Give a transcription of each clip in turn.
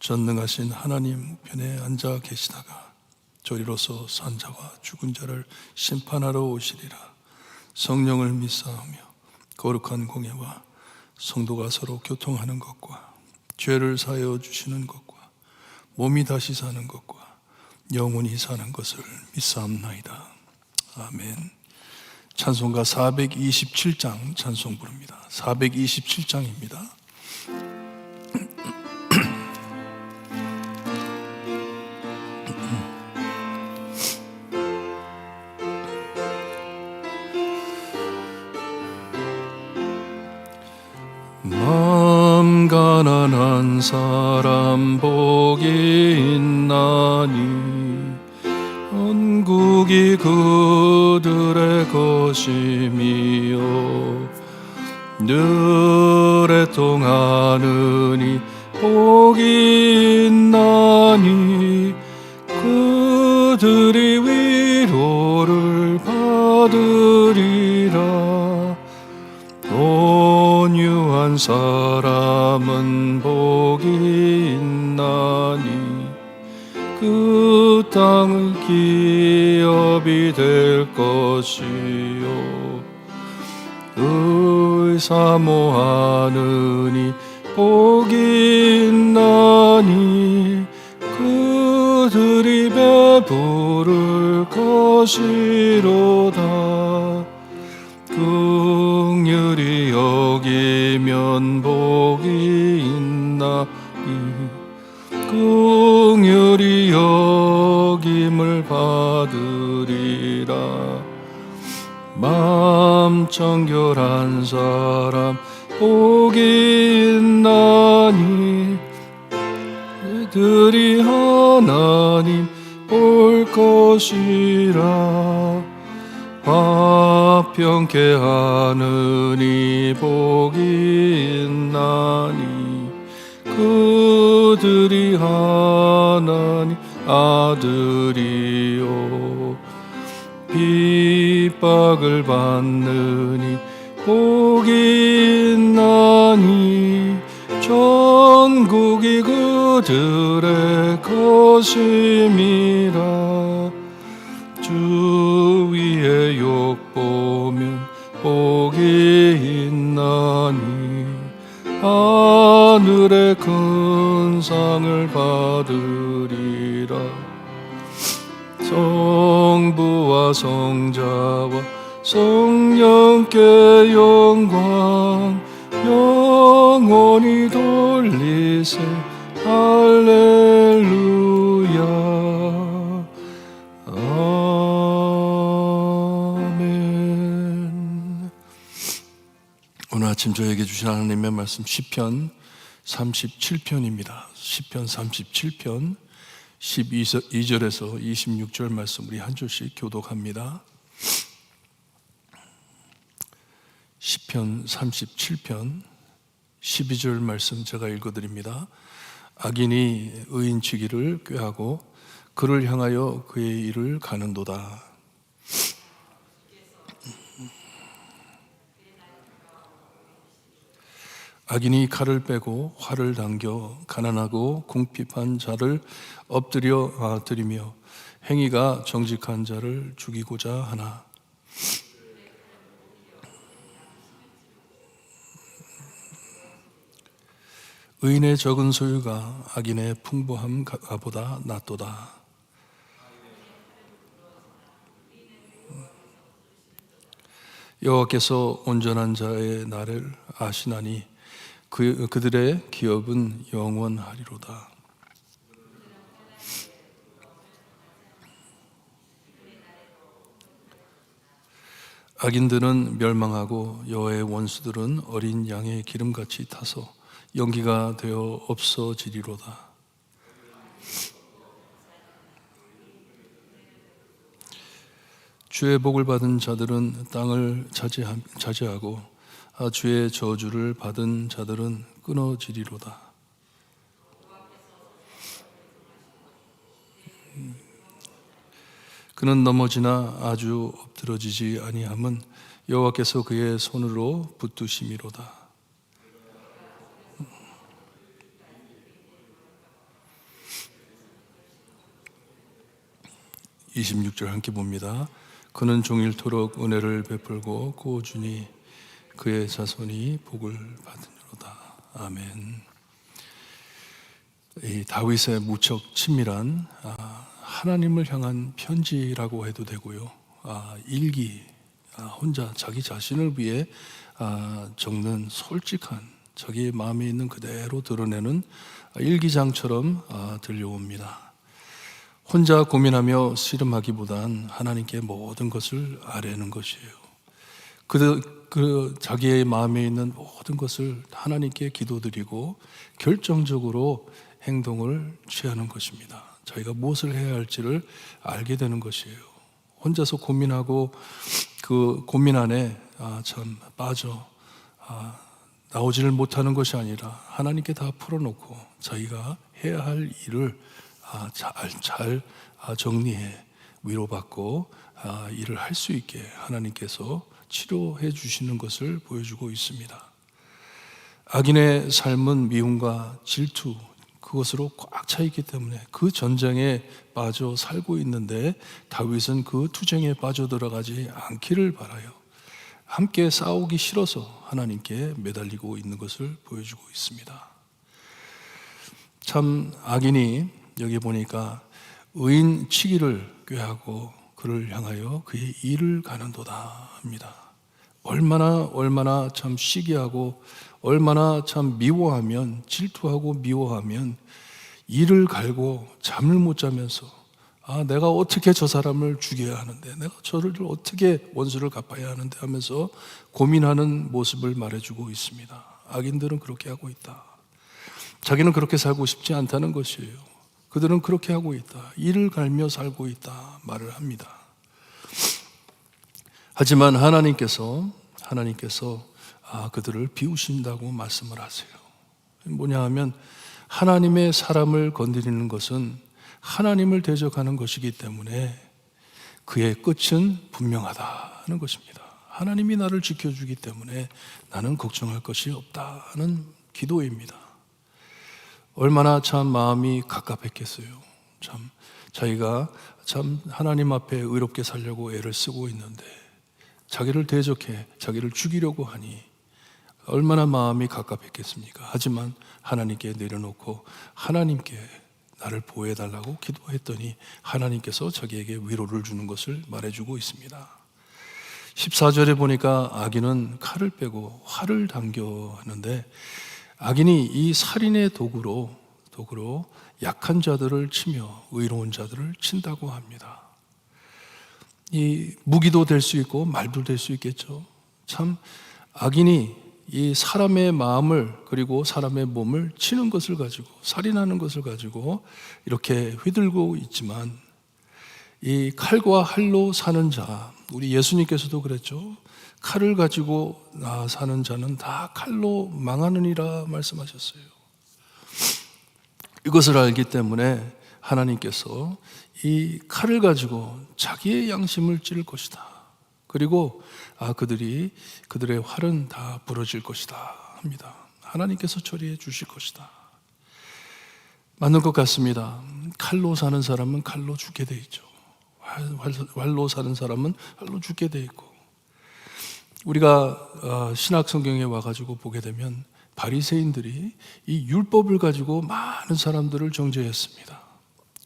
전능하신 하나님 편에 앉아 계시다가 저리로서 산 자와 죽은 자를 심판하러 오시리라. 성령을 믿사오며 거룩한 공예와 성도가 서로 교통하는 것과 죄를 사하여 주시는 것과 몸이 다시 사는 것과 영원히 사는 것을 믿사옵나이다. 아멘. 찬송가 427장 찬송 부릅니다. 427장입니다 늘에 통하느니 복이 있나니 그들이 위로를 받으리라. 온유한 사람은 복이 있나니 그 땅은 기업이 될 것이요 의사모하느니 복이 있나니 그들이 배부를 것이로다. 긍휼히 여기면 복이 있나니 긍휼히 여김을 받으리라 마음 청결한 사람 복이 있나니 그들이 하나님 볼 것이라. 화평케 하느니 복이 있나니 그들이 하나님 아들이 핍박을 받느니 복이 있나니 전국이 그들의 것임이라. 주 위에 욕 보면 복이 있나니 하늘의 큰 상을 받으리라 성부와 성자와 성령께 영광 영원히 돌리세. 할렐루야. 아멘. 오늘 아침 저에게 주신 하나님의 말씀 시편 37편입니다. 시편 37편 12절에서 26절 말씀 우리 한 절씩 교독합니다. 시편 37편 12절 말씀 제가 읽어 드립니다. 악인이 의인 치기를 꾀하고 그를 향하여 그의 일을 가는도다. 악인이 칼을 빼고 활을 당겨 가난하고 궁핍한 자를 엎드려 아, 들이며 행위가 정직한 자를 죽이고자 하나 의인의 적은 소유가 악인의 풍부함보다 낫도다. 여호와께서 온전한 자의 나를 아시나니 그, 그들의 기업은 영원하리로다. 악인들은 멸망하고 여호의 원수들은 어린 양의 기름같이 타서 연기가 되어 없어지리로다. 주의 복을 받은 자들은 땅을 차지하고 주의 저주를 받은 자들은 끊어지리로다. 음. 그는 넘어지나 아주 엎드러지지 아니함은 여호와께서 그의 손으로 붙드심이로다. 26절 함께 봅니다. 그는 종일토록 은혜를 베풀고 꾸어주니 그의 자손이 복을 받으리로다. 아멘. 이 다윗의 무척 친밀한 아, 하나님을 향한 편지라고 해도 되고요. 아, 일기 아, 혼자 자기 자신을 위해 아, 적는 솔직한 자기의 마음에 있는 그대로 드러내는 일기장처럼 아, 들려옵니다. 혼자 고민하며 씨름하기보단 하나님께 모든 것을 아뢰는 것이에요. 그, 그 자기의 마음에 있는 모든 것을 하나님께 기도드리고 결정적으로 행동을 취하는 것입니다. 자기가 무엇을 해야 할지를 알게 되는 것이에요. 혼자서 고민하고 그 고민 안에 아, 참 빠져 아, 나오지를 못하는 것이 아니라 하나님께 다 풀어놓고 자기가 해야 할 일을 아, 잘, 잘 아, 정리해 위로받고 아, 일을 할 수 있게 하나님께서 치료해 주시는 것을 보여주고 있습니다. 악인의 삶은 미움과 질투 그것으로 꽉 차 있기 때문에 그 전쟁에 빠져 살고 있는데 다윗은 그 투쟁에 빠져 들어가지 않기를 바라요. 함께 싸우기 싫어서 하나님께 매달리고 있는 것을 보여주고 있습니다. 참 악인이 여기 보니까 의인 치기를 꾀하고 그를 향하여 그의 일을 가는도다 합니다. 얼마나 얼마나 참 시기하고 얼마나 참 미워하면 질투하고 미워하면 이를 갈고 잠을 못 자면서 아 내가 어떻게 저 사람을 죽여야 하는데 내가 저를 어떻게 원수를 갚아야 하는데 하면서 고민하는 모습을 말해주고 있습니다. 악인들은 그렇게 하고 있다. 자기는 그렇게 살고 싶지 않다는 것이에요. 그들은 그렇게 하고 있다. 이를 갈며 살고 있다. 말을 합니다. 하지만 하나님께서 하나님께서 아, 그들을 비우신다고 말씀을 하세요. 뭐냐 하면 하나님의 사람을 건드리는 것은 하나님을 대적하는 것이기 때문에 그의 끝은 분명하다는 것입니다. 하나님이 나를 지켜주기 때문에 나는 걱정할 것이 없다는 기도입니다. 얼마나 참 마음이 갑갑했겠어요. 참 자기가 참 하나님 앞에 의롭게 살려고 애를 쓰고 있는데 자기를 대적해 자기를 죽이려고 하니 얼마나 마음이 갑갑했겠습니까? 하지만 하나님께 내려놓고 하나님께 나를 보호해 달라고 기도했더니 하나님께서 자기에게 위로를 주는 것을 말해주고 있습니다. 14절에 보니까 악인은 칼을 빼고 활을 당겨 하는데 악인이 이 살인의 도구로 도구로 약한 자들을 치며 의로운 자들을 친다고 합니다. 이 무기도 될 수 있고 말도 될 수 있겠죠. 참 악인이 이 사람의 마음을 그리고 사람의 몸을 치는 것을 가지고 살인하는 것을 가지고 이렇게 휘둘고 있지만 이 칼과 활로 사는 자 우리 예수님께서도 그랬죠. 칼을 가지고 나 사는 자는 다 칼로 망하느니라 말씀하셨어요. 이것을 알기 때문에 하나님께서 이 칼을 가지고 자기의 양심을 찌를 것이다. 그리고 아 그들이 그들의 활은 다 부러질 것이다 합니다. 하나님께서 처리해 주실 것이다. 맞는 것 같습니다. 칼로 사는 사람은 칼로 죽게 돼 있죠. 활, 활, 활로 사는 사람은 활로 죽게 돼 있고 우리가 어, 신학 성경에 와가지고 보게 되면 바리새인들이 이 율법을 가지고 많은 사람들을 정죄했습니다.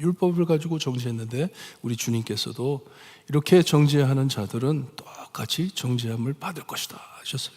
율법을 가지고 정죄했는데 우리 주님께서도 이렇게 정죄하는 자들은 똑같이 정죄함을 받을 것이다 하셨어요.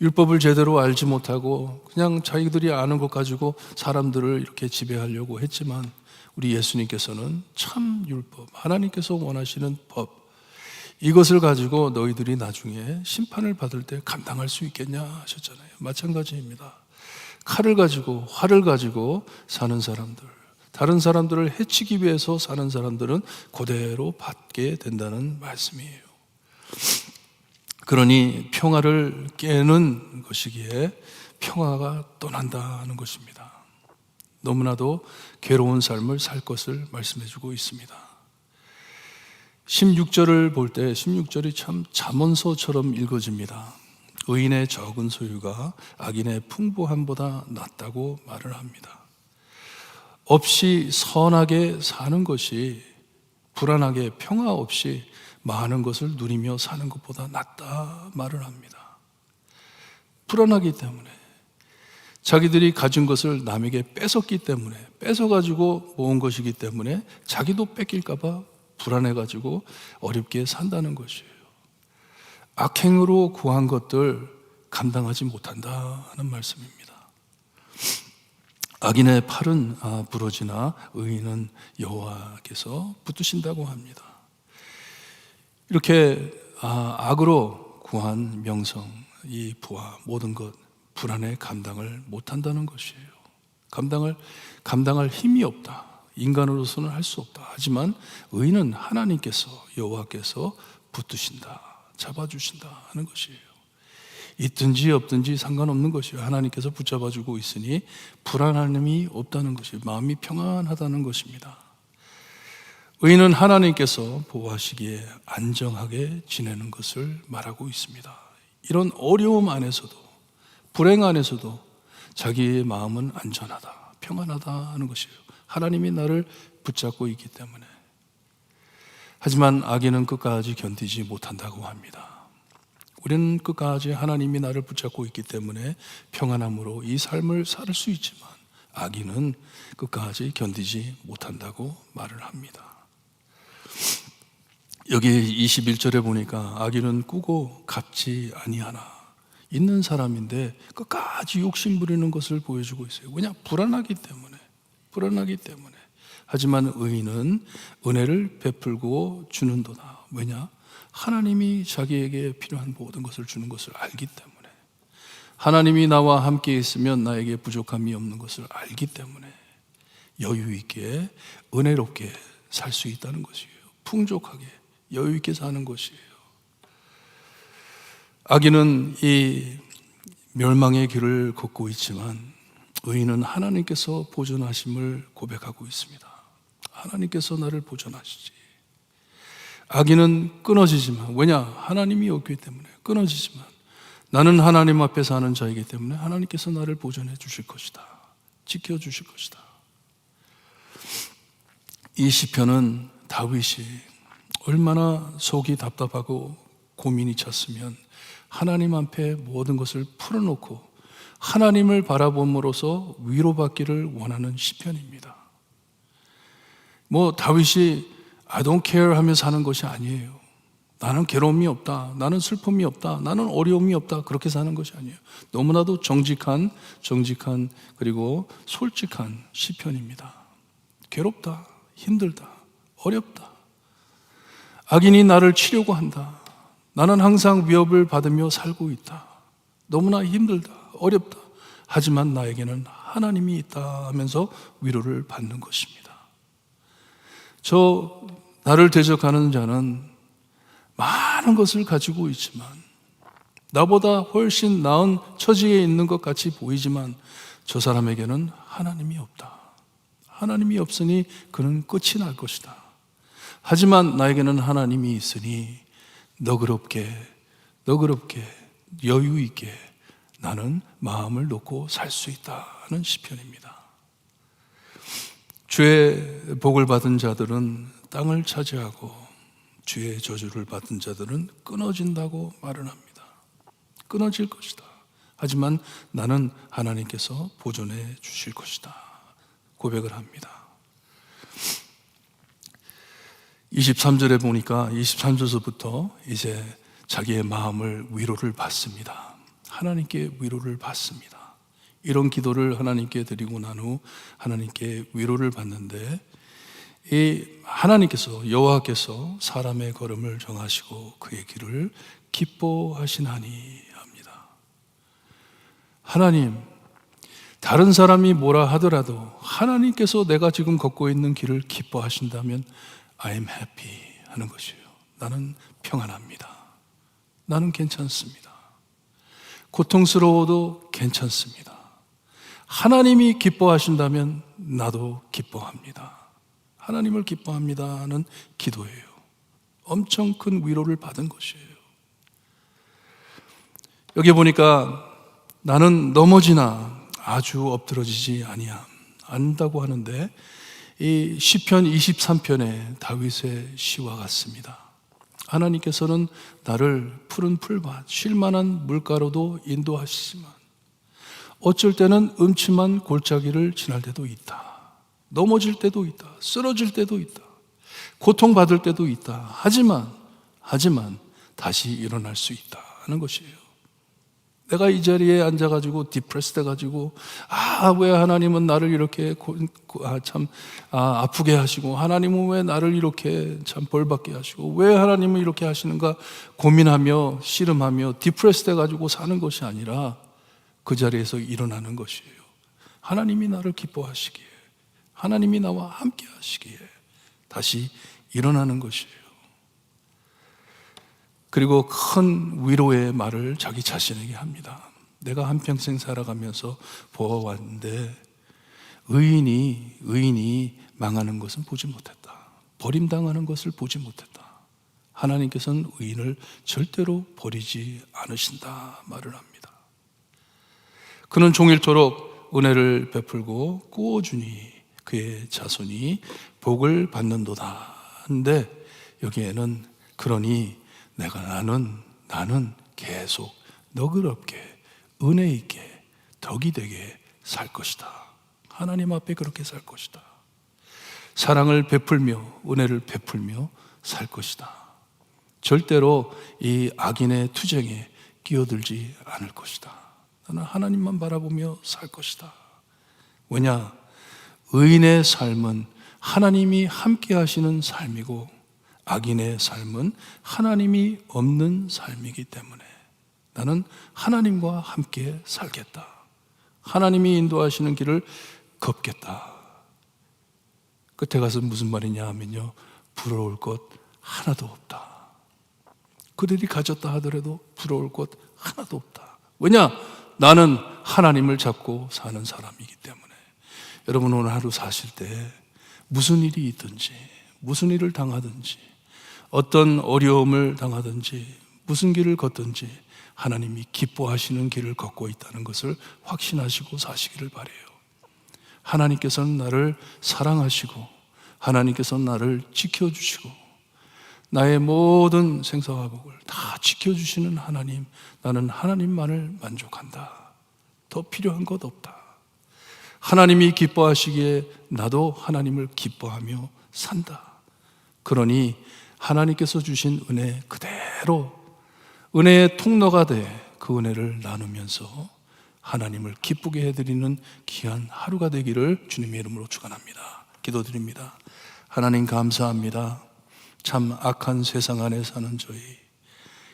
율법을 제대로 알지 못하고 그냥 자기들이 아는 것 가지고 사람들을 이렇게 지배하려고 했지만 우리 예수님께서는 참 율법, 하나님께서 원하시는 법, 이것을 가지고 너희들이 나중에 심판을 받을 때 감당할 수 있겠냐 하셨잖아요. 마찬가지입니다. 칼을 가지고, 활을 가지고 사는 사람들, 다른 사람들을 해치기 위해서 사는 사람들은 그대로 받게 된다는 말씀이에요. 그러니 평화를 깨는 것이기에 평화가 떠난다는 것입니다. 너무나도 괴로운 삶을 살 것을 말씀해 주고 있습니다. 16절을 볼 때 16절이 참 잠언서처럼 읽어집니다. 의인의 적은 소유가 악인의 풍부함보다 낫다고 말을 합니다. 없이 선하게 사는 것이 불안하게 평화 없이 많은 것을 누리며 사는 것보다 낫다 말을 합니다. 불안하기 때문에 자기들이 가진 것을 남에게 뺏었기 때문에 뺏어가지고 모은 것이기 때문에 자기도 뺏길까봐 불안해가지고 어렵게 산다는 것이에요. 악행으로 구한 것들 감당하지 못한다는 말씀입니다. 악인의 팔은 아, 부러지나 의인은 여호와께서 붙드신다고 합니다. 이렇게 아, 악으로 구한 명성, 이 부와 모든 것 불안에 감당을 못한다는 것이에요. 감당을 감당할 힘이 없다. 인간으로서는 할 수 없다. 하지만 의인은 하나님께서 여호와께서 붙드신다, 잡아주신다 하는 것이에요. 있든지 없든지 상관없는 것이에요. 하나님께서 붙잡아주고 있으니 불안함이 없다는 것이 마음이 평안하다는 것입니다. 의인은 하나님께서 보호하시기에 안정하게 지내는 것을 말하고 있습니다. 이런 어려움 안에서도 불행 안에서도 자기의 마음은 안전하다, 평안하다 하는 것이에요. 하나님이 나를 붙잡고 있기 때문에. 하지만 악인은 끝까지 견디지 못한다고 합니다. 우리는 끝까지 하나님이 나를 붙잡고 있기 때문에 평안함으로 이 삶을 살 수 있지만 악인은 끝까지 견디지 못한다고 말을 합니다. 여기 21절에 보니까 악인은 꾸고 갚지 아니하나 있는 사람인데 끝까지 욕심 부리는 것을 보여주고 있어요. 왜냐? 불안하기 때문에. 불안하기 때문에. 하지만 의인은 은혜를 베풀고 주는도다. 왜냐? 하나님이 자기에게 필요한 모든 것을 주는 것을 알기 때문에. 하나님이 나와 함께 있으면 나에게 부족함이 없는 것을 알기 때문에 여유 있게 은혜롭게 살 수 있다는 것이에요. 풍족하게 여유 있게 사는 것이에요. 악인은 이 멸망의 길을 걷고 있지만 의인은 하나님께서 보존하심을 고백하고 있습니다. 하나님께서 나를 보존하시지. 악인은 끊어지지만 왜냐 하나님이 없기 때문에 끊어지지만 나는 하나님 앞에 사는 자이기 때문에 하나님께서 나를 보존해 주실 것이다. 지켜 주실 것이다. 이 시편은 다윗이 얼마나 속이 답답하고 고민이 찼으면 하나님 앞에 모든 것을 풀어놓고 하나님을 바라봄으로써 위로받기를 원하는 시편입니다. 뭐 다윗이 I don't care 하며 사는 것이 아니에요. 나는 괴로움이 없다. 나는 슬픔이 없다. 나는 어려움이 없다. 그렇게 사는 것이 아니에요. 너무나도 정직한, 정직한, 그리고 솔직한 시편입니다. 괴롭다. 힘들다. 어렵다. 악인이 나를 치려고 한다. 나는 항상 위협을 받으며 살고 있다. 너무나 힘들다. 어렵다. 하지만 나에게는 하나님이 있다 하면서 위로를 받는 것입니다. 저 나를 대적하는 자는 많은 것을 가지고 있지만 나보다 훨씬 나은 처지에 있는 것 같이 보이지만 저 사람에게는 하나님이 없다. 하나님이 없으니 그는 끝이 날 것이다. 하지만 나에게는 하나님이 있으니 너그럽게, 너그럽게, 여유 있게 나는 마음을 놓고 살 수 있다는 시편입니다. 주의 복을 받은 자들은 땅을 차지하고 주의 저주를 받은 자들은 끊어진다고 말을 합니다. 끊어질 것이다. 하지만 나는 하나님께서 보존해 주실 것이다. 고백을 합니다. 23절에 보니까 23절서부터 이제 자기의 마음을 위로를 받습니다. 하나님께 위로를 받습니다. 이런 기도를 하나님께 드리고 난 후 하나님께 위로를 받는데 이 하나님께서 여호와께서 사람의 걸음을 정하시고 그의 길을 기뻐하시나니 합니다. 하나님 다른 사람이 뭐라 하더라도 하나님께서 내가 지금 걷고 있는 길을 기뻐하신다면 I'm happy 하는 것이에요. 나는 평안합니다. 나는 괜찮습니다. 고통스러워도 괜찮습니다. 하나님이 기뻐하신다면 나도 기뻐합니다. 하나님을 기뻐합니다는 기도예요. 엄청 큰 위로를 받은 것이에요. 여기 보니까 나는 넘어지나 아주 엎드러지지 아니함 안다고 하는데 이 시편 23편의 다윗의 시와 같습니다. 하나님께서는 나를 푸른 풀밭 쉴 만한 물가로도 인도하시지만 어쩔 때는 음침한 골짜기를 지날 때도 있다. 넘어질 때도 있다. 쓰러질 때도 있다. 고통받을 때도 있다. 하지만 하지만 다시 일어날 수 있다는 것이에요. 내가 이 자리에 앉아가지고 디프레스 돼가지고 아 왜 하나님은 나를 이렇게 고, 고, 아, 참 아, 아프게 하시고 하나님은 왜 나를 이렇게 참 벌받게 하시고 왜 하나님은 이렇게 하시는가 고민하며 씨름하며 디프레스 돼가지고 사는 것이 아니라 그 자리에서 일어나는 것이에요. 하나님이 나를 기뻐하시기에 하나님이 나와 함께 하시기에 다시 일어나는 것이에요. 그리고 큰 위로의 말을 자기 자신에게 합니다. 내가 한평생 살아가면서 보아왔는데 의인이 의인이 망하는 것은 보지 못했다. 버림당하는 것을 보지 못했다. 하나님께서는 의인을 절대로 버리지 않으신다 말을 합니다. 그는 종일토록 은혜를 베풀고 꾸어주니 그의 자손이 복을 받는도다. 한데 여기에는 그러니 내가 나는 나는 계속 너그럽게 은혜 있게 덕이 되게 살 것이다. 하나님 앞에 그렇게 살 것이다. 사랑을 베풀며 은혜를 베풀며 살 것이다. 절대로 이 악인의 투쟁에 끼어들지 않을 것이다. 나는 하나님만 바라보며 살 것이다. 왜냐? 의인의 삶은 하나님이 함께 하시는 삶이고 악인의 삶은 하나님이 없는 삶이기 때문에 나는 하나님과 함께 살겠다. 하나님이 인도하시는 길을 걷겠다. 끝에 가서 무슨 말이냐 하면요. 부러울 것 하나도 없다. 그들이 가졌다 하더라도 부러울 것 하나도 없다. 왜냐? 나는 하나님을 잡고 사는 사람이기 때문에. 여러분 오늘 하루 사실 때 무슨 일이 있든지, 무슨 일을 당하든지, 어떤 어려움을 당하든지, 무슨 길을 걷든지, 하나님이 기뻐하시는 길을 걷고 있다는 것을 확신하시고 사시기를 바래요. 하나님께서는 나를 사랑하시고, 하나님께서는 나를 지켜주시고, 나의 모든 생사와 복을 다 지켜주시는 하나님, 나는 하나님만을 만족한다. 더 필요한 것 없다. 하나님이 기뻐하시기에 나도 하나님을 기뻐하며 산다. 그러니 하나님께서 주신 은혜 그대로 은혜의 통로가 돼 그 은혜를 나누면서 하나님을 기쁘게 해드리는 귀한 하루가 되기를 주님의 이름으로 축원합니다. 기도드립니다. 하나님 감사합니다. 참 악한 세상 안에 사는 저희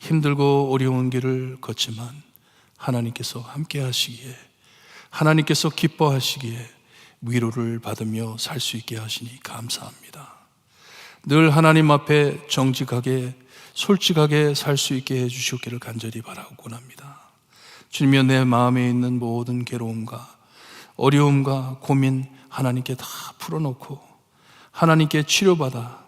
힘들고 어려운 길을 걷지만 하나님께서 함께 하시기에 하나님께서 기뻐하시기에 위로를 받으며 살 수 있게 하시니 감사합니다. 늘 하나님 앞에 정직하게 솔직하게 살 수 있게 해 주시기를 간절히 바라고 합니다. 주님여 내 마음에 있는 모든 괴로움과 어려움과 고민 하나님께 다 풀어놓고 하나님께 치료받아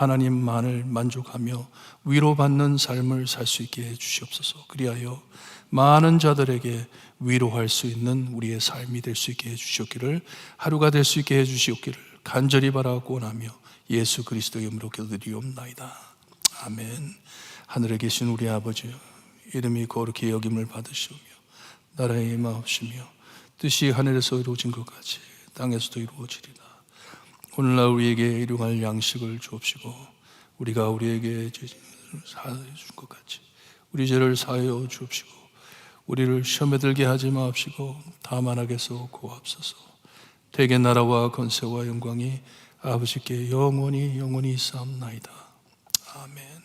하나님만을 만족하며 위로받는 삶을 살 수 있게 해 주시옵소서. 그리하여 많은 자들에게 위로할 수 있는 우리의 삶이 될 수 있게 해 주시옵기를 하루가 될 수 있게 해 주시옵기를 간절히 바라고 원하며 예수 그리스도의 이름으로 기도드리옵나이다. 아멘. 하늘에 계신 우리 아버지여 이름이 거룩히 여김을 받으시오며 나라의 임하옵시며 뜻이 하늘에서 이루어진 것 같이 땅에서도 이루어지리라. 오늘날 우리에게 일용할 양식을 주옵시고 우리가 우리에게 사해 준것 같이 우리 죄를 사하여 주옵시고 우리를 시험에 들게 하지 마옵시고 다만 악에서 구하옵소서. 대개 나라와 건세와 영광이 아버지께 영원히 영원히 쌓옵나이다. 아멘